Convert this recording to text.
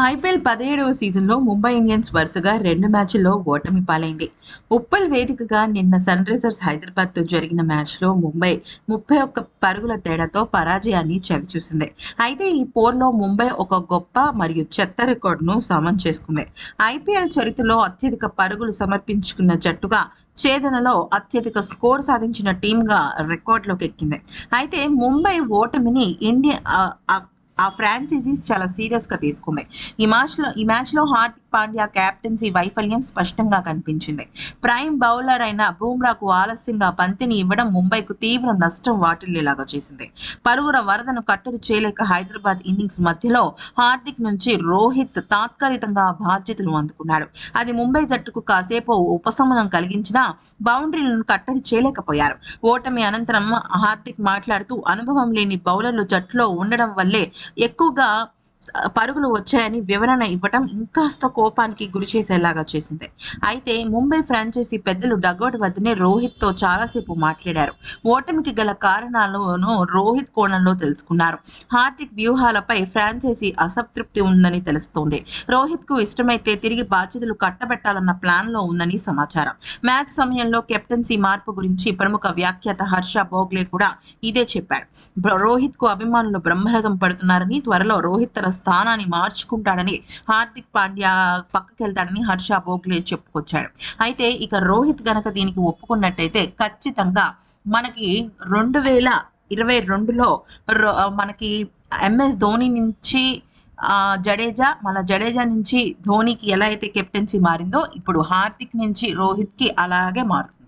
IPL పదిహేడవ సీజన్లో Mumbai Indians వరుసగా రెండు మ్యాచ్ల్లో ఓటమి పాలైంది. ఉప్పల్ వేదికగా నిన్న సన్ రైజర్స్ హైదరాబాద్తో జరిగిన మ్యాచ్లో ముంబై ముప్పై ఒక్క పరుగుల తేడాతో పరాజయాన్ని చవిచూసింది. అయితే ఈ పోర్లో ముంబై ఒక గొప్ప మరియు చెత్త రికార్డును సమం చేసుకుంది. ఐపీఎల్ చరిత్రలో అత్యధిక పరుగులు సమర్పించుకున్న జట్టుగా ఛేదనలో అత్యధిక స్కోర్ సాధించిన టీంగా రికార్డులోకి ఎక్కింది. అయితే ముంబై ఓటమిని ఇండియా ఆ- ఫ్రాంచైజీస్ చాలా సీరియస్గా తీసుకుంది. ఈ మ్యాచ్లో ఈ మ్యాచ్లో హార్దిక్ పాండ్యా కెప్టెన్సీ వైఫల్యం స్పష్టంగా కనిపించింది. ప్రైమ్ బౌలర్ అయిన బూమ్రాకు ఆలస్యంగా బంతిని ఇవ్వడం ముంబైకు తీవ్ర నష్టం వాటిల్లేలాగా చేసింది. పరుగుల వరదను కట్టడి చేయలేక హైదరాబాద్ ఇన్నింగ్స్ మధ్యలో హార్దిక్ నుంచి రోహిత్ తాత్కాలికంగా బాధ్యతలు అందుకున్నాడు. అది ముంబై జట్టుకు కాసేపు ఉపశమనం కలిగించినా బౌండరీలను కట్టడి చేయలేకపోయారు. ఓటమి అనంతరం హార్దిక్ మాట్లాడుతూ అనుభవం లేని బౌలర్లు జట్టులో ఉండడం వల్లే ఎక్కువగా పరుగులు వచ్చాయని వివరణ ఇవ్వటం ఇంకాస్త కోపానికి గురి చేసేలాగా చేసింది. అయితే ముంబై ఫ్రాంచైజీ పెద్దలు డగౌట్ వద్దనే రోహిత్తో చాలాసేపు మాట్లాడారు. ఓటమికి గల కారణాలను రోహిత్ కోణంలో తెలుసుకున్నారు. హార్దిక్ వ్యూహాలపై ఫ్రాంచైజీ అసంతృప్తి ఉందని తెలుస్తోంది. రోహిత్కు ఇష్టమైతే తిరిగి బాధ్యతలు కట్టబెట్టాలన్న ప్లాన్లో ఉందని సమాచారం. మ్యాచ్ సమయంలో కెప్టెన్సీ మార్పు గురించి ప్రముఖ వ్యాఖ్యాత హర్ష బోగ్లే కూడా ఇదే చెప్పాడు. రోహిత్కు అభిమానులు బ్రహ్మరథం పడుతున్నారని త్వరలో రోహిత్ తన స్థానాన్ని మార్చుకుంటాడని హార్దిక్ పాండ్యా పక్కకెళ్తాడని హర్ష బోగ్లే చెప్పుకొచ్చాడు అయితే ఇక రోహిత్ గనక దీనికి ఒప్పుకున్నట్టయితే ఖచ్చితంగా మనకి రెండు వేల ఇరవై రెండులో రో- మనకి ఎంఎస్ ధోని నుంచి ఆ, జడేజా మళ్ళా జడేజా నుంచి ధోనికి ఎలా అయితే కెప్టెన్సీ మారిందో ఇప్పుడు హార్దిక్ నుంచి రోహిత్కి అలాగే మారుతుంది.